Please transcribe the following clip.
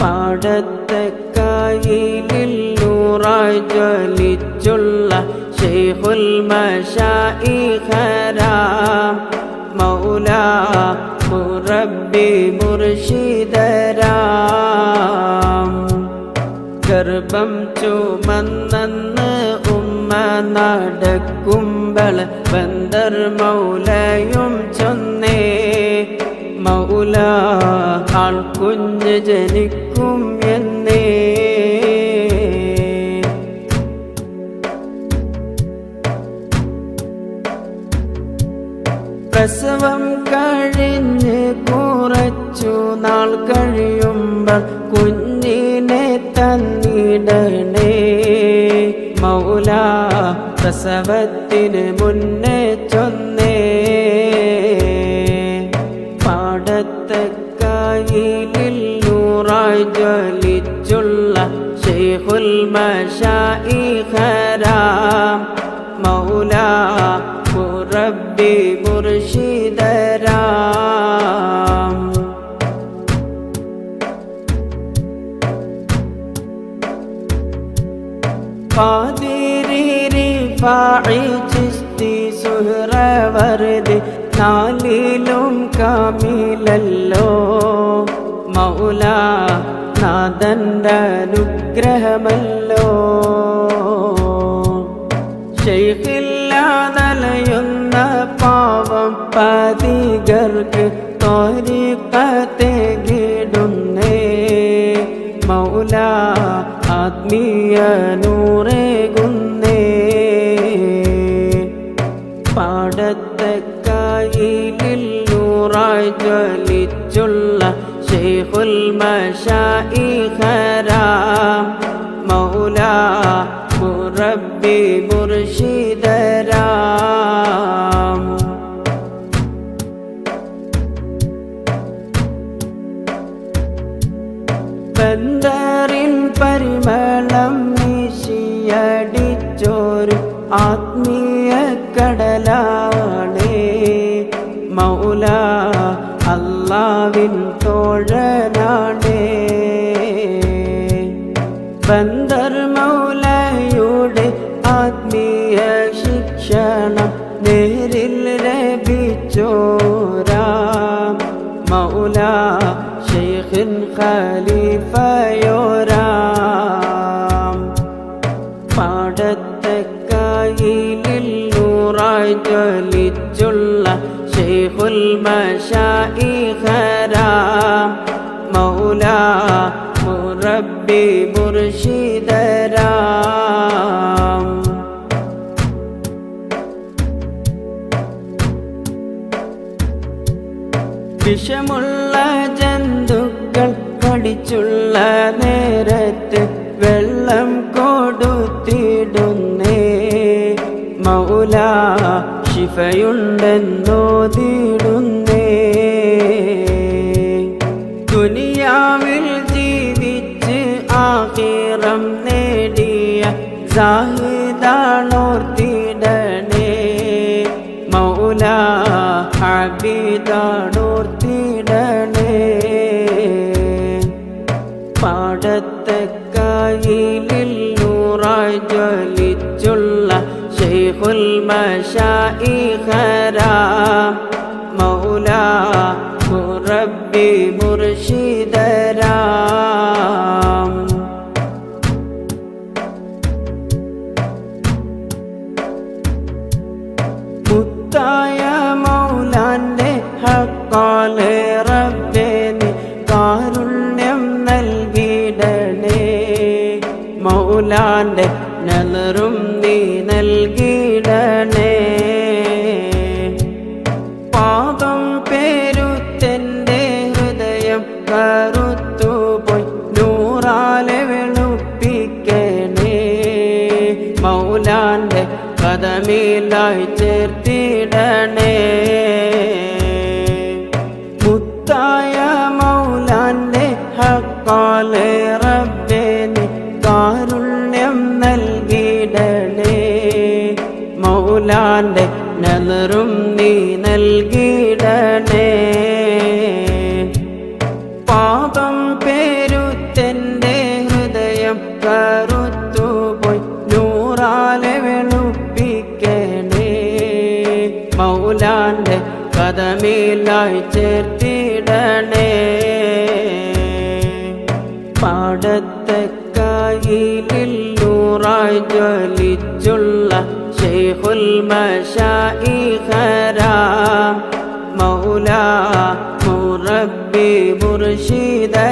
പാടത്തെ കായിലിൽ നൂറായി ജ്വലിച്ചുള്ള ഷെയ്ഖുൽ മഷായിഖരാം മൗല മുറബി മുർഷിദരാം. ഗർഭം ചുമന്നന്ന് ഉമ്മ നടക്കുമ്പോൾ ബന്ദർ മൗലയും ചൊന്നേ. മൗല ആൾ കുഞ്ഞ് ജനിക്കും എന്നേ പ്രസവം കഴിഞ്ഞ് കുറച്ചു നാൾ കഴിയുമ്പോൾ കുഞ്ഞിനെ തന്നിടണേ. മൗല പ്രസവത്തിന് മുന്നേ ചൊന്നേ. പാടത്തെ ഷെയ്ഖുൽ മഷായിഖരാം മൗല മുറബി മുർഷിദരാം. പാതിരി ഫായി ചിസ്തി സുഹ്രവർദി നാലിലും കാമിലല്ലോ. മൗല നാദന്റെ അനുഗ്രഹമല്ലോ ഷെയ്ഖില്ലാതലയുന്ന പാവം പതികർക്ക് തോരിപ്പത്തെ കിടുന്നേ മൗല ആത്മീയ നൂറേകുന്നേ. പാടത്തെ കായിലിൽ നൂറായി ജ്വലിച്ചുള്ള ഷെയ്ഖുൽ മഷായിഖരാം മൗല മുറബി മുർഷിദരാം ബന്ദറിൻ അല്ലാവിൻ തോഴനാണേ. ബന്ദർ മൗലയുടെ ആത്മീയ ശിക്ഷണം നേരിൽ ലഭിച്ചോരാം. മൗല ഷെയ്ഖിൻ ഖലീഫയോരാം ഷെയ്ഖുൽ مولا مربي മുർഷിദരാം. വിഷമുള്ള ജന്തുക്കൾ കടിച്ചുള്ള നേരത്ത് വെള്ളം കൊടുത്തിടുന്നേ. മൗല ശിഫയുണ്ടെന്നോതിടുന്നേ ദുനിയാവിൽ ജീവിച്ച് ആഹിറം നേടിയ സാഹിദാണോർത്തിടണേ മൗല ഹബീദാണോർത്തിടണേ മഷായിഖരാം മൗല മുറബി മുർഷിദരാം. മുത്തായ മൗലാന്റെ ഹക്കാലെ റബ്ബേന് കാരുണ്യം നൽകിടണേ. മൗലാന്റെ നലറും കഥമിലായി ചേർത്തിടണേ. മുത്തായ മൗലാന്റെ ഹക്കാലെ റബ്ബേന് കാരുണ്യം നൽകിയിടണേ മൗലാന്റെ നലറും നീ നൽകിടണേ കഥമിലായി ചേർത്തിടണേ. പാടത്തെ കായിലൂറായി ജ്വലിച്ചുള്ള ഷെയ്ഖുൽ മഷായിഖരാം മൗല മുറബി മുർഷിദര